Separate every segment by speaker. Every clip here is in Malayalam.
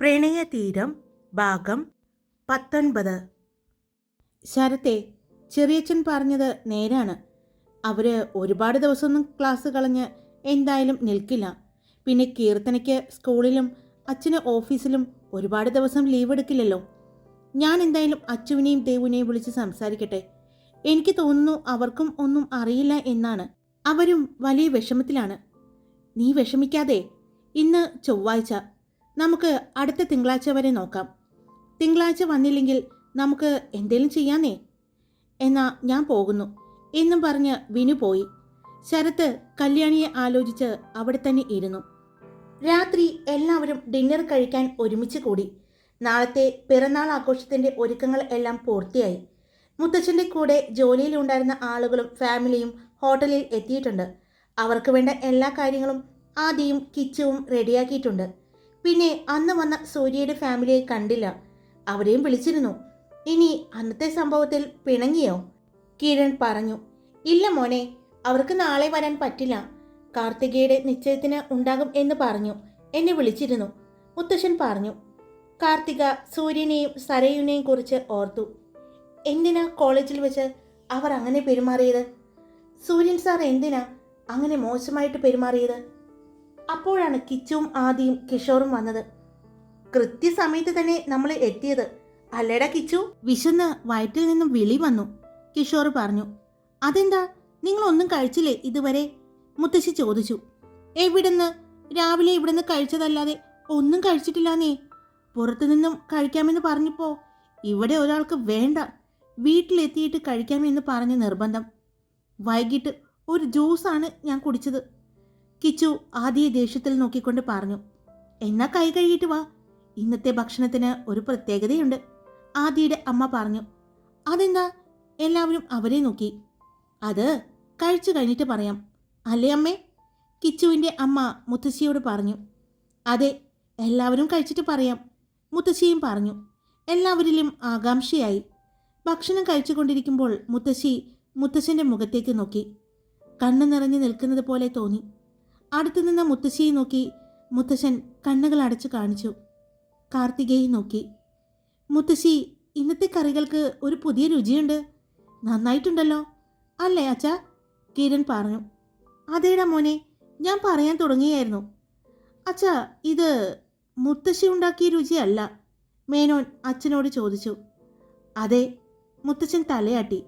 Speaker 1: പ്രണയതീരം ഭാഗം പത്തൊൻപത്. ശരത്തെ ചെറിയച്ഛൻ പറഞ്ഞത് നേരാണ്. അവർ ഒരുപാട് ദിവസമൊന്നും ക്ലാസ് കളഞ്ഞ് എന്തായാലും നിൽക്കില്ല. പിന്നെ കീർത്തനയ്ക്ക് സ്കൂളിലും അച്ഛന് ഓഫീസിലും ഒരുപാട് ദിവസം ലീവ് എടുക്കില്ലല്ലോ. ഞാൻ എന്തായാലും അച്ചുവിനെയും ദേവുവിനെയും വിളിച്ച് സംസാരിക്കട്ടെ. എനിക്ക് തോന്നുന്നു അവർക്കും ഒന്നും അറിയില്ല എന്നാണ്. അവരും വലിയ വിഷമത്തിലാണ്. നീ വിഷമിക്കാതെ ഇന്ന് ചൊവ്വാഴ്ച നമുക്ക് അടുത്ത തിങ്കളാഴ്ച വരെ നോക്കാം. തിങ്കളാഴ്ച വന്നില്ലെങ്കിൽ നമുക്ക് എന്തേലും ചെയ്യാന്നേ? എന്നാ ഞാൻ പോകുന്നു. എന്നും പറഞ്ഞ് വിനു പോയി. ശരത്ത് കല്യാണിയെ ആലോചിച്ച് അവിടെ തന്നെ ഇരുന്നു. രാത്രി എല്ലാവരും ഡിന്നർ കഴിക്കാൻ ഒരുമിച്ച് കൂടി. നാളത്തെ പിറന്നാൾ ആഘോഷത്തിന്റെ ഒരുക്കങ്ങൾ എല്ലാം പൂർത്തിയായി. മുത്തച്ഛന്റെ കൂടെ ജോലിയിലുണ്ടായിരുന്ന ആളുകളും ഫാമിലിയും ഹോട്ടലിൽ എത്തിയിട്ടുണ്ട്. അവർക്ക് വേണ്ട എല്ലാ കാര്യങ്ങളും ആദ്യം കിച്ചവും റെഡിയാക്കിയിട്ടുണ്ട്. പിന്നെ അന്ന് വന്ന സൂര്യയുടെ ഫാമിലിയെ കണ്ടില്ല. അവരെയും വിളിച്ചിരുന്നു. ഇനി അന്നത്തെ സംഭവത്തിൽ പിണങ്ങിയോ? കിരൺ പറഞ്ഞു ഇല്ല മോനെ അവർക്ക് നാളെ വരാൻ പറ്റില്ല. കാർത്തികയുടെ നിശ്ചയത്തിന് ഉണ്ടാകും എന്ന് പറഞ്ഞു എന്നെ വിളിച്ചിരുന്നു. മുത്തശ്ശൻ പറഞ്ഞു കാർത്തിക സൂര്യനെയും സരയുനെയും കുറിച്ച് ഓർത്തു. എന്തിനാ കോളേജിൽ വെച്ച് അവർ അങ്ങനെ പെരുമാറിയത്? സൂര്യൻ സാർ എന്തിനാ അങ്ങനെ മോശമായിട്ട് പെരുമാറിയത്? അപ്പോഴാണ് കിച്ചുവും ആദിയും കിഷോറും വന്നത്. കൃത്യസമയത്ത് തന്നെ നമ്മൾ എത്തിയത്. അല്ലേടാ കിച്ചു? വിശന്ന് വയറ്റിൽ നിന്നും വിളി വന്നു. കിഷോർ പറഞ്ഞു അതെന്താ? നിങ്ങൾ ഒന്നും കഴിച്ചില്ലേ ഇതുവരെ? മുത്തശ്ശി ചോദിച്ചു എവിടുന്ന്? രാവിലെ ഇവിടുന്ന് കഴിച്ചതല്ലാതെ ഒന്നും കഴിച്ചിട്ടില്ലാന്നേ. പുറത്തു നിന്നും കഴിക്കാമെന്ന് പറഞ്ഞപ്പോ ഇവിടെ ഒരാൾക്ക് വേണ്ട. വീട്ടിലെത്തിയിട്ട് കഴിക്കാമെന്ന് പറഞ്ഞ നിർബന്ധം. വൈകിട്ട് ഒരു ജ്യൂസാണ് ഞാൻ കുടിച്ചത്. കിച്ചു ആദ്യ ദേഷ്യത്തിൽ നോക്കിക്കൊണ്ട് പറഞ്ഞു എന്നാ കൈ കഴുകിയിട്ട് വാ. ഇന്നത്തെ ഭക്ഷണത്തിന് ഒരു പ്രത്യേകതയുണ്ട്. ആദിയുടെ അമ്മ പറഞ്ഞു അതെന്താ? എല്ലാവരും അവരെ നോക്കി. അത് കഴിച്ചു കഴിഞ്ഞിട്ട് പറയാം. അല്ലേ അമ്മേ? കിച്ചുവിന്റെ അമ്മ മുത്തശ്ശിയോട് പറഞ്ഞു അതെ എല്ലാവരും കഴിച്ചിട്ട് പറയാം മുത്തശ്ശിയും പറഞ്ഞു. എല്ലാവരിലും ആകാംക്ഷയായി. ഭക്ഷണം കഴിച്ചുകൊണ്ടിരിക്കുമ്പോൾ മുത്തശ്ശി മുത്തശ്ശന്റെ മുഖത്തേക്ക് നോക്കി. കണ്ണു നിറഞ്ഞു നിൽക്കുന്നത് പോലെ തോന്നി. അടുത്തു നിന്ന് മുത്തശ്ശിയെ നോക്കി മുത്തശ്ശൻ കണ്ണുകൾ അടച്ചു കാണിച്ചു. കാർത്തികയെ നോക്കി. മുത്തശ്ശി ഇന്നത്തെ കറികൾക്ക് ഒരു പുതിയ രുചിയുണ്ട്. നന്നായിട്ടുണ്ടല്ലോ. അല്ലേ അച്ഛ? കിരൺ പറഞ്ഞു. അതേടാ മോനെ ഞാൻ പറയാൻ തുടങ്ങിയായിരുന്നു അച്ഛ ഇത് മുത്തശ്ശി ഉണ്ടാക്കിയ രുചിയല്ല മേനോൻ അച്ഛനോട് ചോദിച്ചു. അതെ മുത്തച്ഛൻ തലയാട്ടി.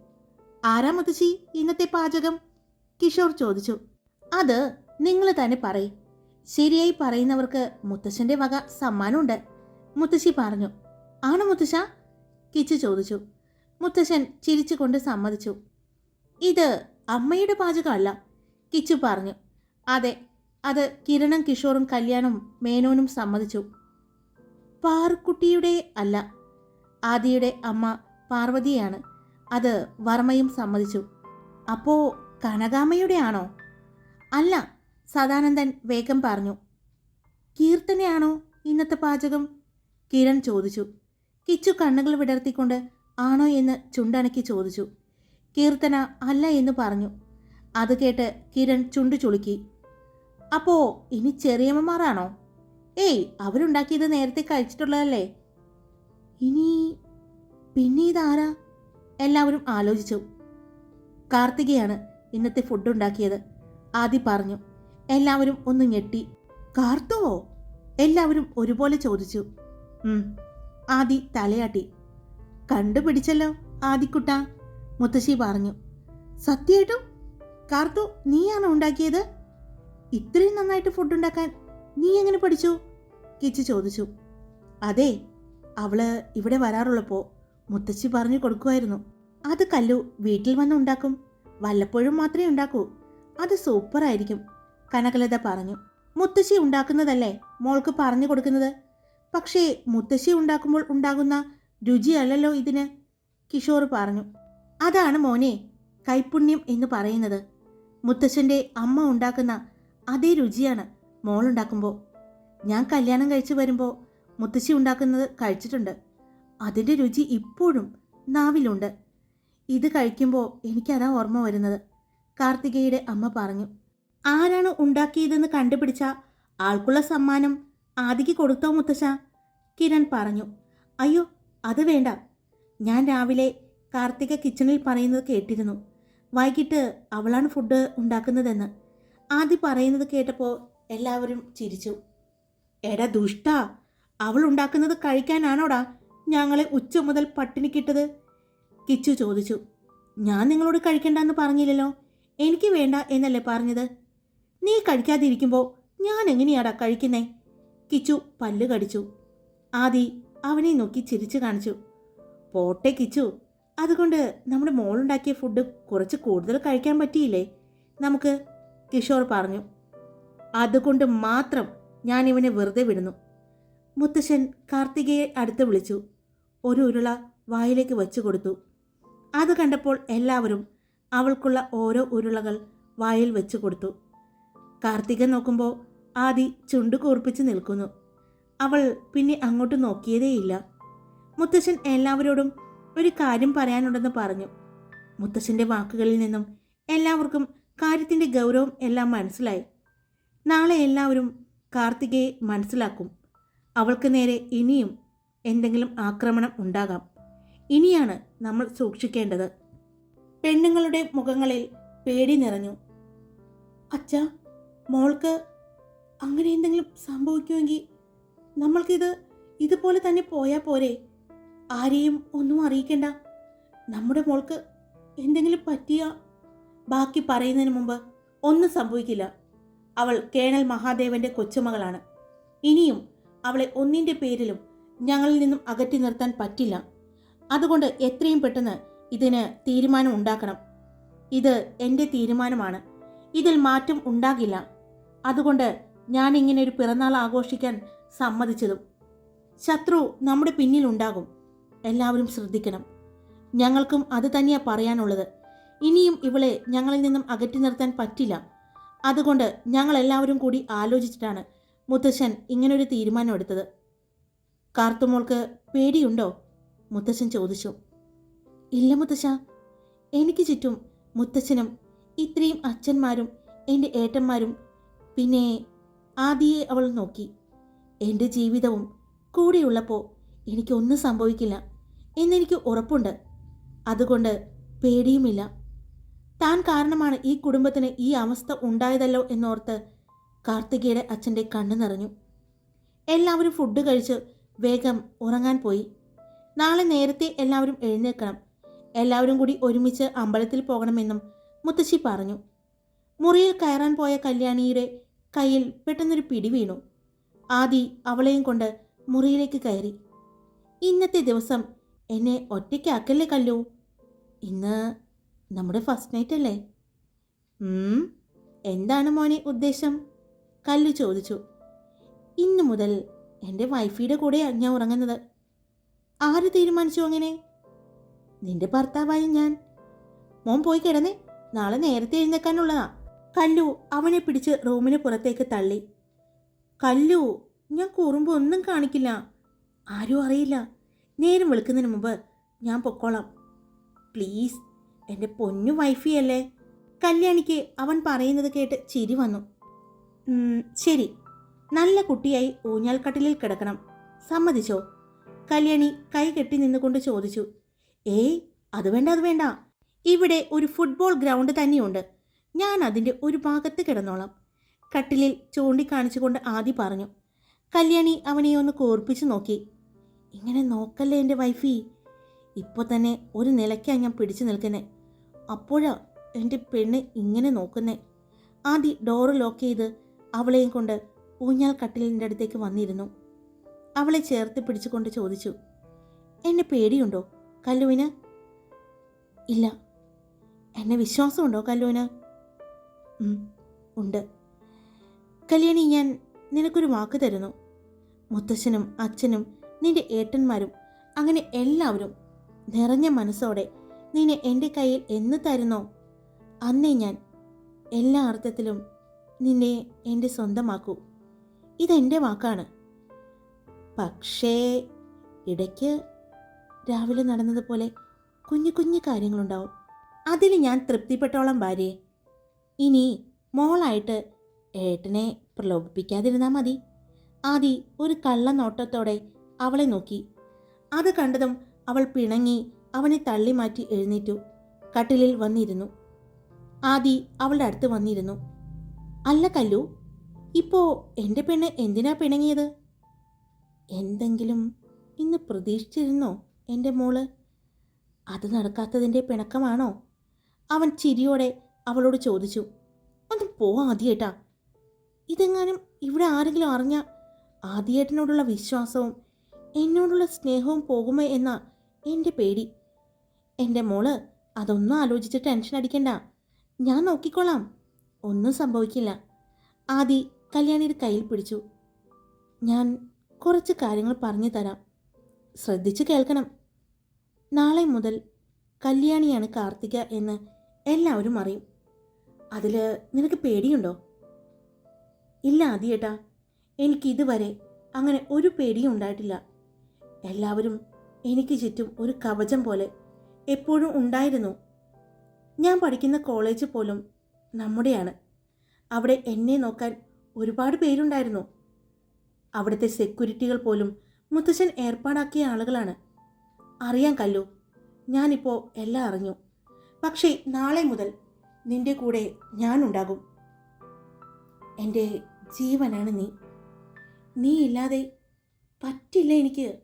Speaker 1: ആരാ മുത്തശ്ശി ഇന്നത്തെ പാചകം? കിഷോർ ചോദിച്ചു. അത് നിങ്ങൾ തന്നെ പറയും. ശരിയായി പറയുന്നവർക്ക് മുത്തശ്ശന്റെ വക സമ്മാനമുണ്ട്. മുത്തശ്ശി പറഞ്ഞു ആണോ മുത്തശ്ശ? കിച്ചു ചോദിച്ചു. മുത്തശ്ശൻ ചിരിച്ചുകൊണ്ട് സമ്മതിച്ചു. ഇത് അമ്മയുടെ പാചകമല്ല കിച്ചു പറഞ്ഞു. അതെ അത് കിരണും കിഷോറും കല്യാണും മേനോനും സമ്മതിച്ചു. പാർക്കുട്ടിയുടെ അല്ല ആദിയുടെ അമ്മ പാർവതിയാണ് അത് വർമ്മയും സമ്മതിച്ചു. അപ്പോ കനകാമ്മയുടെ ആണോ? അല്ല സദാനന്ദൻ വേഗം പറഞ്ഞു കീർത്തനയാണോ ഇന്നത്തെ പാചകം? കിരൺ ചോദിച്ചു കിച്ചു കണ്ണുകൾ വിടർത്തിക്കൊണ്ട് ആണോ എന്ന് ചുണ്ടണക്കി ചോദിച്ചു. കീർത്തന അല്ല എന്ന് പറഞ്ഞു. അത് കേട്ട് കിരൺ ചുണ്ടു ചുളുക്കി. അപ്പോ ഇനി ചെറിയമ്മമാരാണോ? ഏയ് അവരുണ്ടാക്കിയത് നേരത്തെ കഴിച്ചിട്ടുള്ളതല്ലേ? ഇനി പിന്നെ ഇതാരാ? എല്ലാവരും ആലോചിച്ചു. കാർത്തികയാണ് ഇന്നത്തെ ഫുഡ് ഉണ്ടാക്കിയത്. ആദി പറഞ്ഞു എല്ലാവരും ഒന്ന് ഞെട്ടി. കാർത്തുവോ എല്ലാവരും ഒരുപോലെ ചോദിച്ചു. ആദി തലയാട്ടി. കണ്ടുപിടിച്ചല്ലോ ആദിക്കുട്ട മുത്തശ്ശി പറഞ്ഞു. സത്യമായിട്ടും കാർത്തു നീയാണോ ഉണ്ടാക്കിയത്? ഇത്രയും നന്നായിട്ട് ഫുഡ് ഉണ്ടാക്കാൻ നീ എങ്ങനെ പഠിച്ചു? കിച്ചു ചോദിച്ചു. അതെ അവൾ ഇവിടെ വരാറുള്ളപ്പോ മുത്തശ്ശി പറഞ്ഞു കൊടുക്കുമായിരുന്നു അത് കല്ലു വീട്ടിൽ വന്ന് ഉണ്ടാക്കും. വല്ലപ്പോഴും മാത്രമേ ഉണ്ടാക്കൂ. അത് സൂപ്പറായിരിക്കും. കനകലത പറഞ്ഞു. മുത്തശ്ശി ഉണ്ടാക്കുന്നതല്ലേ? മോൾക്ക് പറഞ്ഞു കൊടുക്കുന്നത്? പക്ഷേ മുത്തശ്ശി ഉണ്ടാക്കുമ്പോൾ ഉണ്ടാകുന്ന രുചിയല്ലല്ലോ ഇതിന് കിഷോർ പറഞ്ഞു. അതാണ് മോനെ കൈപുണ്യം എന്ന് പറയുന്നത്. മുത്തശ്ശന്റെ അമ്മ ഉണ്ടാക്കുന്ന അതേ രുചിയാണ് മോളുണ്ടാക്കുമ്പോൾ ഞാൻ കല്യാണം കഴിച്ചു വരുമ്പോൾ മുത്തശ്ശി ഉണ്ടാക്കുന്നത് കഴിച്ചിട്ടുണ്ട്. അതിന്റെ രുചി ഇപ്പോഴും നാവിലുണ്ട്. ഇത് കഴിക്കുമ്പോൾ എനിക്കതാ ഓർമ്മ വരുന്നത് കാർത്തികയുടെ അമ്മ പറഞ്ഞു. ആരാണ് ഉണ്ടാക്കിയതെന്ന് കണ്ടുപിടിച്ച ആൾക്കുള്ള സമ്മാനം ആദിക്ക് കൊടുത്തോ മുത്തശ്ശ? കിരൺ പറഞ്ഞു അയ്യോ അത് വേണ്ട. ഞാൻ രാവിലെ കാർത്തിക കിച്ചണിൽ പറയുന്നത് കേട്ടിരുന്നു. വൈകിട്ട് അവളാണ് ഫുഡ് ഉണ്ടാക്കുന്നതെന്ന്. ആദ്യം പറയുന്നത് കേട്ടപ്പോൾ എല്ലാവരും ചിരിച്ചു. എടാ ദുഷ്ട അവൾ ഉണ്ടാക്കുന്നത് കഴിക്കാനാണോടാ ഞങ്ങളെ ഉച്ച മുതൽ പട്ടിണി കിട്ടത്? കിച്ചു ചോദിച്ചു. ഞാൻ നിങ്ങളോട് കഴിക്കണ്ടെന്ന് പറഞ്ഞില്ലല്ലോ. എനിക്ക് വേണ്ട എന്നല്ലേ പറഞ്ഞത്? നീ കഴിക്കാതിരിക്കുമ്പോൾ ഞാൻ എങ്ങനെയാടാ കഴിക്കുന്നേ? കിച്ചു പല്ല് കടിച്ചു. ആദി അവനെ നോക്കി ചിരിച്ചു കാണിച്ചു. പോട്ടെ കിച്ചു അതുകൊണ്ട് നമ്മുടെ മോളുണ്ടാക്കിയ ഫുഡ് കുറച്ച് കൂടുതൽ കഴിക്കാൻ പറ്റിയില്ലേ? നമുക്ക് കിഷോർ പറഞ്ഞു. അതുകൊണ്ട് മാത്രം ഞാൻ ഇവനെ വെറുതെ വിടുന്നു. മുത്തശ്ശൻ കാർത്തികയെ അടുത്ത് വിളിച്ചു. ഒരു ഉരുള വായിലേക്ക് വെച്ചു കൊടുത്തു. അത് കണ്ടപ്പോൾ എല്ലാവരും അവൾക്കുള്ള ഓരോ ഉരുളകൾ വായിൽ വെച്ചു കൊടുത്തു. കാർത്തിക നോക്കുമ്പോൾ ആദി ചുണ്ടു കൂർപ്പിച്ച് നിൽക്കുന്നു. അവൾ പിന്നെ അങ്ങോട്ട് നോക്കിയതേയില്ല. മുത്തശ്ശൻ എല്ലാവരോടും ഒരു കാര്യം പറയാനുണ്ടെന്ന് പറഞ്ഞു. മുത്തശ്ശന്റെ വാക്കുകളിൽ നിന്നും എല്ലാവർക്കും കാര്യത്തിന്റെ ഗൗരവം എല്ലാം മനസ്സിലായി. നാളെ എല്ലാവരും കാർത്തികയെ മനസ്സിലാക്കും. അവൾക്ക് നേരെ ഇനിയും എന്തെങ്കിലും ആക്രമണം ഉണ്ടാകാം. ഇനിയാണ് നമ്മൾ സൂക്ഷിക്കേണ്ടത്. പെണ്ണുങ്ങളുടെ മുഖങ്ങളിൽ പേടി നിറഞ്ഞു. അച്ഛ മോൾക്ക് അങ്ങനെ എന്തെങ്കിലും സംഭവിക്കുമെങ്കിൽ നമ്മൾക്കിത് ഇതുപോലെ തന്നെ പോയാൽ പോരെ. ആരെയും ഒന്നും അറിയിക്കണ്ട. നമ്മുടെ മോൾക്ക് എന്തെങ്കിലും പറ്റിയ ബാക്കി പറയുന്നതിന് മുമ്പ് ഒന്നും സംഭവിക്കില്ല. അവൾ കേണൽ മഹാദേവന്റെ കൊച്ചുമകളാണ്. ഇനിയും അവളെ ഒന്നിന്റെ പേരിലും ഞങ്ങളിൽ നിന്നും അകറ്റി നിർത്താൻ പറ്റില്ല. അതുകൊണ്ട് എത്രയും പെട്ടെന്ന് ഇതിന് തീരുമാനം ഉണ്ടാക്കണം. ഇത് എന്റെ തീരുമാനമാണ്. ഇതിൽ മാറ്റം ഉണ്ടാകില്ല. അതുകൊണ്ട് ഞാൻ ഇങ്ങനെ ഒരു പിറന്നാൾ ആഘോഷിക്കാൻ സമ്മതിച്ചതും. ശത്രു നമ്മുടെ പിന്നിലുണ്ടാകും എല്ലാവരും ശ്രദ്ധിക്കണം. ഞങ്ങൾക്കും അത് തന്നെയാണ് പറയാനുള്ളത്. ഇനിയും ഇവളെ ഞങ്ങളിൽ നിന്നും അകറ്റി നിർത്താൻ പറ്റില്ല. അതുകൊണ്ട് ഞങ്ങൾ എല്ലാവരും കൂടി ആലോചിച്ചിട്ടാണ് മുത്തശ്ശൻ ഇങ്ങനൊരു തീരുമാനം എടുത്തത് കാർത്തുമോൾക്ക് പേടിയുണ്ടോ? മുത്തശ്ശൻ ചോദിച്ചു. ഇല്ല മുത്തശ്ശ. എനിക്ക് ചുറ്റും മുത്തശ്ശനും ഇത്രയും അച്ഛന്മാരും എന്റെ ഏട്ടന്മാരും പിന്നെ ആദിയെ അവൾ നോക്കി. എന്റെ ജീവിതവും കൂടെയുള്ളപ്പോൾ എനിക്കൊന്നും സംഭവിക്കില്ല. എന്നെനിക്ക് ഉറപ്പുണ്ട്. അതുകൊണ്ട് പേടിയുമില്ല. താൻ കാരണമാണ് ഈ കുടുംബത്തിന് ഈ അവസ്ഥ ഉണ്ടായതല്ലോ എന്നോർത്ത് കാർത്തികയുടെ അച്ഛന്റെ കണ്ണു നിറഞ്ഞു. എല്ലാവരും ഫുഡ് കഴിച്ച് വേഗം ഉറങ്ങാൻ പോയി. നാളെ നേരത്തെ എല്ലാവരും എഴുന്നേൽക്കണം. എല്ലാവരും കൂടി ഒരുമിച്ച് അമ്പലത്തിൽ പോകണമെന്നും മുത്തശ്ശി പറഞ്ഞു. മുറിയിൽ കയറാൻ പോയ കല്യാണിയുടെ കയ്യിൽ പെട്ടെന്നൊരു പിടി വീണു. ആദി അവളെയും കൊണ്ട് മുറിയിലേക്ക് കയറി. ഇന്നത്തെ ദിവസം എന്നെ ഒറ്റയ്ക്കാക്കല്ലേ കല്ലു? ഇന്ന് നമ്മുടെ ഫസ്റ്റ് നൈറ്റ് അല്ലേ? എന്താണ് മോനെ ഉദ്ദേശം? കല്ലു ചോദിച്ചു. ഇന്നു മുതൽ എന്റെ വൈഫിയുടെ കൂടെയാണ് ഞാൻ ഉറങ്ങുന്നത്. ആര് തീരുമാനിച്ചു അങ്ങനെ? നിന്റെ ഭർത്താവായി ഞാൻ. മോൻ പോയി കിടന്നേ. നാളെ നേരത്തെ എഴുന്നേക്കാനുള്ളതാ. കല്ലു അവനെ പിടിച്ച് റൂമിന് പുറത്തേക്ക് തള്ളി. കല്ലു ഞാൻ കൂറുമ്പോൾ ഒന്നും കാണിക്കില്ല. ആരും അറിയില്ല. നേരം വിളിക്കുന്നതിന് മുമ്പ് ഞാൻ പൊക്കോളാം. പ്ലീസ് എന്റെ പൊന്നു വൈഫിയല്ലേ കല്യാണിക്ക് അവൻ പറയുന്നത് കേട്ട് ചിരി വന്നു. "ഉം, ശരി. നല്ല കുട്ടിയായി ഊഞ്ഞാൽക്കട്ടിലിൽ കിടക്കണം. സമ്മതിച്ചോ? കല്യാണി കൈ കെട്ടി നിന്നുകൊണ്ട് ചോദിച്ചു. ഏയ് അത് വേണ്ട അത് വേണ്ട. ഇവിടെ ഒരു ഫുട്ബോൾ ഗ്രൗണ്ട് തന്നെയുണ്ട്. ഞാൻ അതിന്റെ ഒരു ഭാഗത്ത് കിടന്നോളാം. കട്ടിലിൽ ചൂണ്ടിക്കാണിച്ചുകൊണ്ട് ആദി പറഞ്ഞു. കല്യാണി അവനെ ഒന്ന് കോർപ്പിച്ച് നോക്കി. ഇങ്ങനെ നോക്കല്ലേ എന്റെ വൈഫി? ഇപ്പോൾ തന്നെ ഒരു നിലയ്ക്കാണ് ഞാൻ പിടിച്ചു നിൽക്കുന്നത് അപ്പോഴാ എന്റെ പെണ്ണ് ഇങ്ങനെ നോക്കുന്നേ. ആദി ഡോറ് ലോക്ക് ചെയ്ത് അവളെയും കൊണ്ട് ഊഞ്ഞാൽ കട്ടിലിന്റെ അടുത്തേക്ക് വന്നിരുന്നു. അവളെ ചേർത്ത് പിടിച്ചുകൊണ്ട് ചോദിച്ചു. എന്നെ പേടിയുണ്ടോ കല്ലുവിന്? ഇല്ല. എന്നെ വിശ്വാസമുണ്ടോ കല്ലുവിന്? ഉണ്ട്. കല്യാണി ഞാൻ നിനക്കൊരു വാക്ക് തരുന്നു. മുത്തശ്ശനും അച്ഛനും നിന്റെ ഏട്ടന്മാരും അങ്ങനെ എല്ലാവരും നിറഞ്ഞ മനസ്സോടെ നിന്നെ എന്റെ കയ്യിൽ എന്ന് തരുന്നോ? അന്നേ ഞാൻ എല്ലാ അർത്ഥത്തിലും നിന്നെ എന്റെ സ്വന്തമാക്കൂ. ഇതെന്റെ വാക്കാണ്. പക്ഷേ ഇടയ്ക്ക് രാവിലെ നടന്നതുപോലെ കുഞ്ഞു കുഞ്ഞു കാര്യങ്ങളുണ്ടാവും. അതിൽ ഞാൻ തൃപ്തിപ്പെട്ടോളം ഭാര്യയെ. ഇനി മോളായിട്ട് ഏട്ടനെ പ്രലോഭിപ്പിക്കാതിരുന്നാൽ മതി. ആദി ഒരു കള്ള നോട്ടത്തോടെ അവളെ നോക്കി. അത് കണ്ടതും അവൾ പിണങ്ങി അവനെ തള്ളി മാറ്റി എഴുന്നേറ്റു. കട്ടിലിൽ വന്നിരുന്നു. ആദി അവളുടെ അടുത്ത് വന്നിരുന്നു. അല്ല കല്ലു ഇപ്പോ എന്റെ പെണ്ണ് എന്തിനാ പിണങ്ങിയത്? എന്തെങ്കിലും ഇന്ന് പ്രതീക്ഷിച്ചിരുന്നോ എന്റെ മോൾ? അത് നടക്കാത്തതിന്റെ പിണക്കമാണോ? അവൻ ചിരിയോടെ അവളോട് ചോദിച്ചു ഒന്ന് പോ ആദ്യേട്ടാ. ഇതെങ്ങാനും ഇവിടെ ആരെങ്കിലും അറിഞ്ഞ ആദ്യേട്ടനോടുള്ള വിശ്വാസവും എന്നോടുള്ള സ്നേഹവും പോകുമോ എന്ന എന്റെ പേടി. എന്റെ മോൾ അതൊന്നും ആലോചിച്ച് ടെൻഷൻ അടിക്കണ്ട. ഞാൻ നോക്കിക്കോളാം. ഒന്നും സംഭവിക്കില്ല. ആദി കല്യാണിയുടെ കയ്യിൽ പിടിച്ചു. ഞാൻ കുറച്ച് കാര്യങ്ങൾ പറഞ്ഞു തരാം. ശ്രദ്ധിച്ച് കേൾക്കണം. നാളെ മുതൽ കല്യാണിയാണ് കാർത്തിക എന്ന് എല്ലാവരും അറിയും. അതിൽ നിനക്ക് പേടിയുണ്ടോ? ഇല്ല ആദ്യേട്ടാ. എനിക്കിതുവരെ അങ്ങനെ ഒരു പേടിയും ഉണ്ടായിട്ടില്ല. എല്ലാവരും എനിക്ക് ചുറ്റും ഒരു കവചം പോലെ എപ്പോഴും ഉണ്ടായിരുന്നു. ഞാൻ പഠിക്കുന്ന കോളേജ് പോലും നമ്മുടെയാണ്. അവിടെ എന്നെ നോക്കാൻ ഒരുപാട് പേരുണ്ടായിരുന്നു. അവിടുത്തെ സെക്യൂരിറ്റികൾ പോലും മുത്തശ്ശൻ ഏർപ്പാടാക്കിയ ആളുകളാണ്. അറിയാൻ കല്ലു ഞാനിപ്പോൾ എല്ലാം അറിഞ്ഞു. പക്ഷേ നാളെ മുതൽ നിന്റെ കൂടെ ഞാനുണ്ടാകും. എന്റെ ജീവനാണ് നീ. നീ ഇല്ലാതെ പറ്റില്ല എനിക്ക്.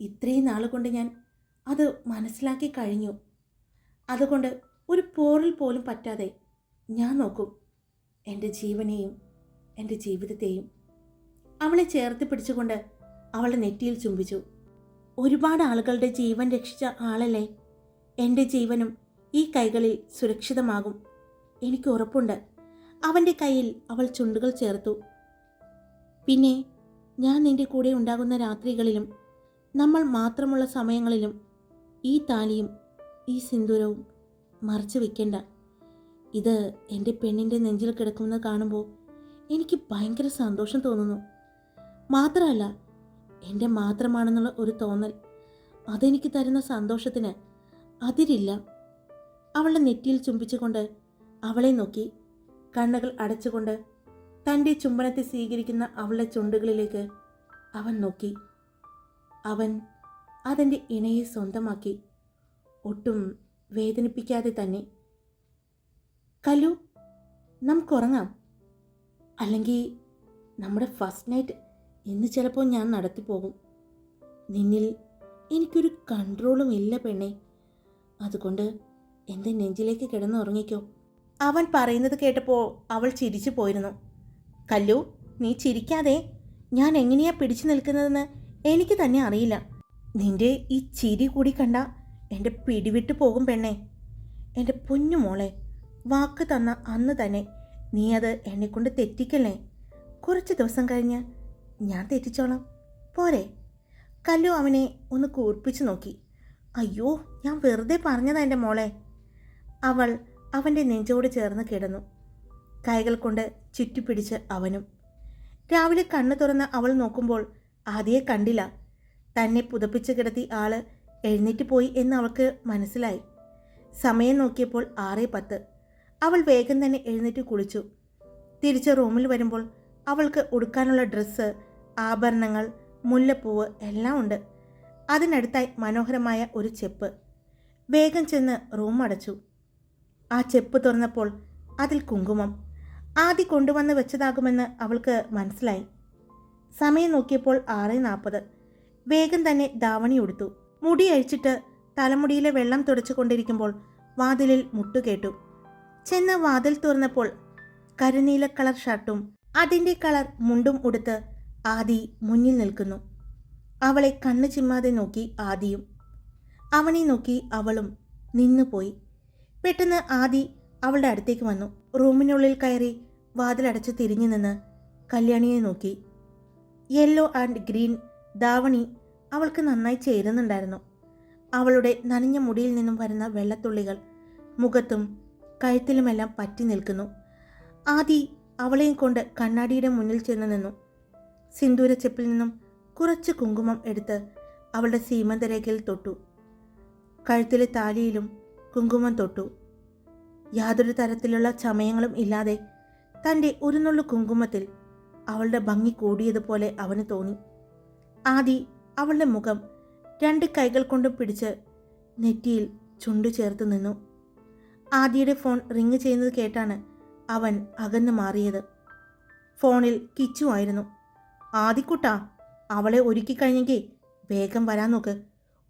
Speaker 1: ഇത്രയും നാൾ കൊണ്ട് ഞാൻ അത് മനസ്സിലാക്കി കഴിഞ്ഞു. അതുകൊണ്ട് ഒരു പോറിൽ പോലും പറ്റാതെ ഞാൻ നോക്കും എന്റെ ജീവനെയും എന്റെ ജീവിതത്തെയും. അവളെ ചേർത്ത് പിടിച്ചുകൊണ്ട് അവളുടെ നെറ്റിയിൽ ചുംബിച്ചു. ഒരുപാട് ആളുകളുടെ ജീവൻ രക്ഷിച്ച ആളല്ലേ എന്റെ ജീവനും ഈ കൈകളിൽ സുരക്ഷിതമാകും. എനിക്ക് ഉറപ്പുണ്ട്. അവന്റെ കയ്യിൽ അവൾ ചുണ്ടുകൾ ചേർത്തു. പിന്നെ ഞാൻ നിന്റെ കൂടെ ഉണ്ടാകുന്ന രാത്രികളിലും നമ്മൾ മാത്രമുള്ള സമയങ്ങളിലും ഈ താലിയും ഈ സിന്ദൂരവും മറച്ചു വെക്കണ്ട. ഇത് എന്റെ പെണ്ണിന്റെ നെഞ്ചിൽ കിടക്കുന്നത് കാണുമ്പോൾ എനിക്ക് ഭയങ്കര സന്തോഷം തോന്നുന്നു. മാത്രമല്ല എന്റെ മാത്രമാണെന്നുള്ള ഒരു തോന്നൽ അതെനിക്ക് തരുന്ന സന്തോഷത്തിന് അതിരില്ല. അവളുടെ നെറ്റിയിൽ ചുംബിച്ചുകൊണ്ട് അവളെ നോക്കി. കണ്ണുകൾ അടച്ചുകൊണ്ട് തന്റെ ചുംബനത്തെ സ്വീകരിക്കുന്ന അവളുടെ ചുണ്ടുകളിലേക്ക് അവൻ നോക്കി. അവൻ അതെന്റെ ഇണയെ സ്വന്തമാക്കി. ഒട്ടും വേദനിപ്പിക്കാതെ തന്നെ കലു നമുക്കുറങ്ങാം അല്ലെങ്കിൽ നമ്മുടെ ഫസ്റ്റ് നൈറ്റ് ഇന്ന് ചിലപ്പോൾ ഞാൻ നടത്തിപ്പോകും നിന്നിൽ എനിക്കൊരു കൺട്രോളും ഇല്ല പെണ്ണെ. അതുകൊണ്ട് എന്റെ നെഞ്ചിലേക്ക് കിടന്നുറങ്ങിക്കോ. അവൻ പറയുന്നത് കേട്ടപ്പോൾ അവൾ ചിരിച്ചു പോയിരുന്നു. കല്ലു നീ ചിരിക്കാതെ ഞാൻ എങ്ങനെയാ പിടിച്ചു നിൽക്കുന്നതെന്ന് എനിക്ക് തന്നെ അറിയില്ല. നിന്റെ ഈ ചിരി കൂടി കണ്ട എന്റെ പിടിവിട്ട് പോകും പെണ്ണേ. എന്റെ പൊന്നു മോളെ വാക്ക് തന്ന അന്ന് തന്നെ നീ അത് എന്നെക്കൊണ്ട് തെറ്റിക്കല്ലേ? കുറച്ച് ദിവസം കഴിഞ്ഞ് ഞാൻ തെറ്റിച്ചോളാം. പോരെ. കല്ലു അവനെ ഒന്ന് കൂർപ്പിച്ചു നോക്കി. അയ്യോ ഞാൻ വെറുതെ പറഞ്ഞതാ എന്റെ മോളെ. അവൾ അവന്റെ നെഞ്ചോട് ചേർന്ന് കിടന്നു. കൈകൾ കൊണ്ട് ചുറ്റിപ്പിടിച്ച് അവനും. രാവിലെ കണ്ണു തുറന്ന് അവൾ നോക്കുമ്പോൾ ആദ്യയെ കണ്ടില്ല. തന്നെ പുതപ്പിച്ച് കിടത്തി ആൾ എഴുന്നേറ്റ് പോയി എന്ന് അവൾക്ക് മനസ്സിലായി. സമയം നോക്കിയപ്പോൾ ആറേ പത്ത്. അവൾ വേഗം തന്നെ എഴുന്നേറ്റ് കുളിച്ചു. തിരിച്ച് റൂമിൽ വരുമ്പോൾ അവൾക്ക് ഉടുക്കാനുള്ള ഡ്രസ്സ് ആഭരണങ്ങൾ മുല്ലപ്പൂവ് എല്ലാം ഉണ്ട്. അതിനടുത്തായി മനോഹരമായ ഒരു ചെപ്പ്. വേഗം ചെന്ന് റൂം അടച്ചു. ആ ചെപ്പ് തുറന്നപ്പോൾ അതിൽ കുങ്കുമം. ആദ്യ കൊണ്ടുവന്ന് വെച്ചതാകുമെന്ന് അവൾക്ക് മനസ്സിലായി. സമയം നോക്കിയപ്പോൾ ആറ് നാൽപ്പത് വേഗം തന്നെ ധാവണി ഉടുത്തു. മുടി അഴിച്ചിട്ട് തലമുടിയിലെ വെള്ളം തുടച്ചു കൊണ്ടിരിക്കുമ്പോൾ വാതിലിൽ മുട്ടുകേട്ടു ചെന്ന് വാതിൽ തുറന്നപ്പോൾ കരുനീല കളർ ഷർട്ടും അതിന്റെ കളർ മുണ്ടും ഉടുത്ത് ആദി മുന്നിൽ നിൽക്കുന്നു. അവളെ കണ്ണു ചിമ്മാതെ നോക്കി ആദിയും. അവനെ നോക്കി അവളും നിന്നുപോയി. പെട്ടെന്ന് ആദി അവളുടെ അടുത്തേക്ക് വന്നു. റൂമിനുള്ളിൽ കയറി വാതിലടച്ച് തിരിഞ്ഞു നിന്ന് കല്യാണിയെ നോക്കി. യെല്ലോ ആൻഡ് ഗ്രീൻ ദാവണി അവൾക്ക് നന്നായി ചേരുന്നുണ്ടായിരുന്നു. അവളുടെ നനഞ്ഞ മുടിയിൽ നിന്നും വരുന്ന വെള്ളത്തുള്ളികൾ മുഖത്തും കഴുത്തിലുമെല്ലാം പറ്റി നിൽക്കുന്നു. ആദി അവളെയും കൊണ്ട് കണ്ണാടിയുടെ മുന്നിൽ ചെന്ന് നിന്നു. സിന്ദൂര ചെപ്പിൽ നിന്നും കുറച്ച് കുങ്കുമം എടുത്ത് അവളുടെ സീമന്തരേഖയിൽ തൊട്ടു. കഴുത്തിലെ താലിയിലും കുങ്കുമം തൊട്ടു. യാതൊരു തരത്തിലുള്ള ചമയങ്ങളും ഇല്ലാതെ തന്റെ ഒരു നുള്ളു കുങ്കുമത്തിൽ അവളുടെ ഭംഗി കൂടിയതുപോലെ അവന് തോന്നി. ആദി അവളുടെ മുഖം രണ്ട് കൈകൾ കൊണ്ടും പിടിച്ച് നെറ്റിയിൽ ചുണ്ടു ചേർത്ത് നിന്നു. ആദിയുടെ ഫോൺ റിങ് ചെയ്യുന്നത് കേട്ടാണ് അവൻ അകന്നു മാറിയത്. ഫോണിൽ കിച്ചു ആയിരുന്നു. ആദിക്കുട്ടാ അവളെ ഒരുക്കി കഴിഞ്ഞെങ്കിൽ വേഗം വരാൻ നോക്ക്.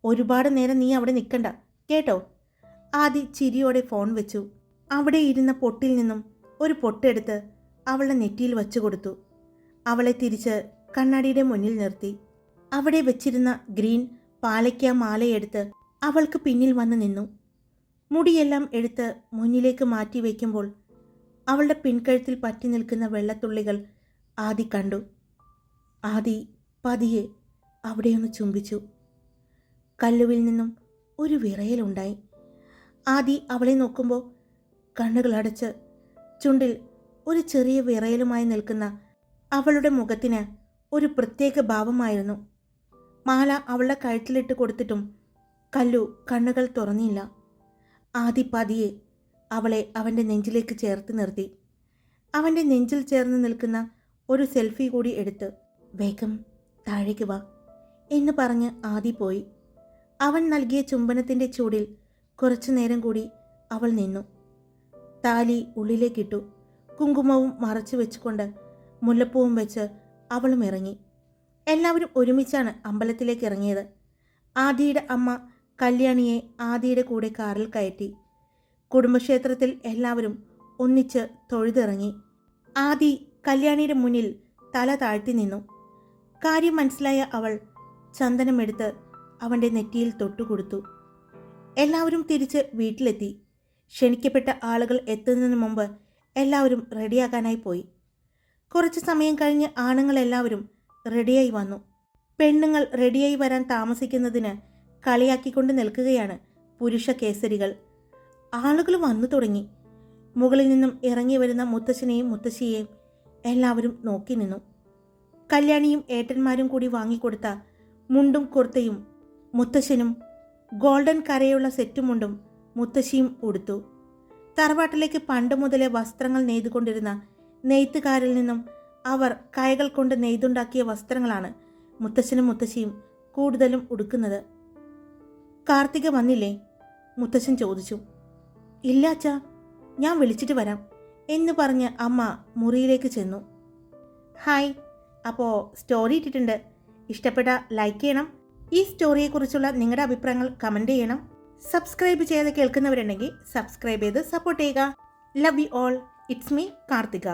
Speaker 1: ഒരുപാട് നേരം നീ അവിടെ നിൽക്കണ്ട കേട്ടോ? ആദി ചിരിയോടെ ഫോൺ വെച്ചു. അവിടെ ഇരുന്ന പൊട്ടിൽ നിന്നും ഒരു പൊട്ടെടുത്ത് അവളെ നെറ്റിയിൽ വച്ചു കൊടുത്തു. അവളെ തിരിച്ച് കണ്ണാടിയുടെ മുന്നിൽ നിർത്തി. അവിടെ വെച്ചിരുന്ന ഗ്രീൻ പാലയ്ക്ക മാലയെടുത്ത് അവൾക്ക് പിന്നിൽ വന്ന് നിന്നു. മുടിയെല്ലാം എടുത്ത് മുന്നിലേക്ക് മാറ്റി വയ്ക്കുമ്പോൾ അവളുടെ പിൻകഴുത്തിൽ പറ്റി നിൽക്കുന്ന വെള്ളത്തുള്ളികൾ ആദി കണ്ടു. ആദി പതിയെ അവിടെയൊന്ന് ചുംബിച്ചു. കല്ലുവിൽ നിന്നും ഒരു വിറയലുണ്ടായി. ആദി അവളെ നോക്കുമ്പോൾ കണ്ണുകൾ അടച്ച് ചുണ്ടിൽ ഒരു ചെറിയ വിറയലുമായി നിൽക്കുന്ന അവളുടെ മുഖത്തിന് ഒരു പ്രത്യേക ഭാവമായിരുന്നു. മാല അവളുടെ കഴുത്തിലിട്ട് കൊടുത്തിട്ടും കല്ലു കണ്ണുകൾ തുറന്നില്ല. ആദി പതിയെ അവളെ അവന്റെ നെഞ്ചിലേക്ക് ചേർത്ത് നിർത്തി. അവന്റെ നെഞ്ചിൽ ചേർന്ന് നിൽക്കുന്ന ഒരു സെൽഫി കൂടി എടുത്ത് വേഗം താഴേക്ക് വാ എന്ന് പറഞ്ഞ് ആദി പോയി. അവൻ നൽകിയ ചുംബനത്തിന്റെ ചൂടിൽ കുറച്ചു നേരം കൂടി അവൾ നിന്നു. താലി ഉള്ളിലേക്കിട്ടു. കുങ്കുമവും മറച്ചു വെച്ചുകൊണ്ട് മുല്ലപ്പൂവും വെച്ച് അവളും ഇറങ്ങി. എല്ലാവരും ഒരുമിച്ചാണ് അമ്പലത്തിലേക്ക് ഇറങ്ങിയത്. ആദിയുടെ അമ്മ കല്യാണിയെ ആദിയുടെ കൂടെ കാറിൽ കയറ്റി. കുടുംബക്ഷേത്രത്തിൽ എല്ലാവരും ഒന്നിച്ച് തൊഴുതിറങ്ങി. ആദി കല്യാണിയുടെ മുന്നിൽ തല താഴ്ത്തി നിന്നു. കാര്യം മനസ്സിലായ അവൾ ചന്ദനമെടുത്ത് അവന്റെ നെറ്റിയിൽ തൊട്ടുകൊടുത്തു. എല്ലാവരും തിരിച്ച് വീട്ടിലെത്തി. ക്ഷണിക്കപ്പെട്ട ആളുകൾ എത്തുന്നതിന് മുമ്പ് എല്ലാവരും റെഡിയാകാനായി പോയി. കുറച്ച് സമയം കഴിഞ്ഞ് ആണുങ്ങളെല്ലാവരും റെഡിയായി വന്നു. പെണ്ണുങ്ങൾ റെഡിയായി വരാൻ താമസിക്കുന്നതിന് കളിയാക്കിക്കൊണ്ട് നിൽക്കുകയാണ് പുരുഷ കേസരികൾ. ആളുകൾ വന്നു തുടങ്ങി. മുകളിൽ നിന്നും ഇറങ്ങി വരുന്ന മുത്തശ്ശനെയും മുത്തശ്ശിയെയും എല്ലാവരും നോക്കി നിന്നു. കല്യാണിയും ഏട്ടന്മാരും കൂടി വാങ്ങിക്കൊടുത്ത മുണ്ടും കുർത്തയും മുത്തശ്ശനും ഗോൾഡൻ കരയുള്ള സെറ്റുമുണ്ടും മുത്തശ്ശിയും ഉടുത്തു. തറവാട്ടിലേക്ക് പണ്ട് മുതലേ വസ്ത്രങ്ങൾ നെയ്തുകൊണ്ടിരുന്ന നെയ്ത്തുകാരിൽ നിന്നും അവർ കൈകൾ കൊണ്ട് നെയ്തുണ്ടാക്കിയ വസ്ത്രങ്ങളാണ് മുത്തശ്ശനും മുത്തശ്ശിയും കൂടുതലും ഉടുക്കുന്നത്. കാർത്തിക വന്നില്ലേ? മുത്തശ്ശൻ ചോദിച്ചു. ഇല്ല അച്ഛാ ഞാൻ വിളിച്ചിട്ട് വരാം എന്ന് പറഞ്ഞ് അമ്മ മുറിയിലേക്ക് ചെന്നു. ഹായ് അപ്പോൾ സ്റ്റോറി ഇട്ടിട്ടുണ്ട്. ഇഷ്ടപ്പെട്ട ലൈക്ക് ചെയ്യണം. ഈ സ്റ്റോറിയെക്കുറിച്ചുള്ള നിങ്ങളുടെ അഭിപ്രായങ്ങൾ കമന്റ് ചെയ്യണം. സബ്സ്ക്രൈബ് ചെയ്ത് കേൾക്കുന്നവരുണ്ടെങ്കിൽ സബ്സ്ക്രൈബ് ചെയ്ത് സപ്പോർട്ട് ചെയ്യുക. Love you all it's me Karthika.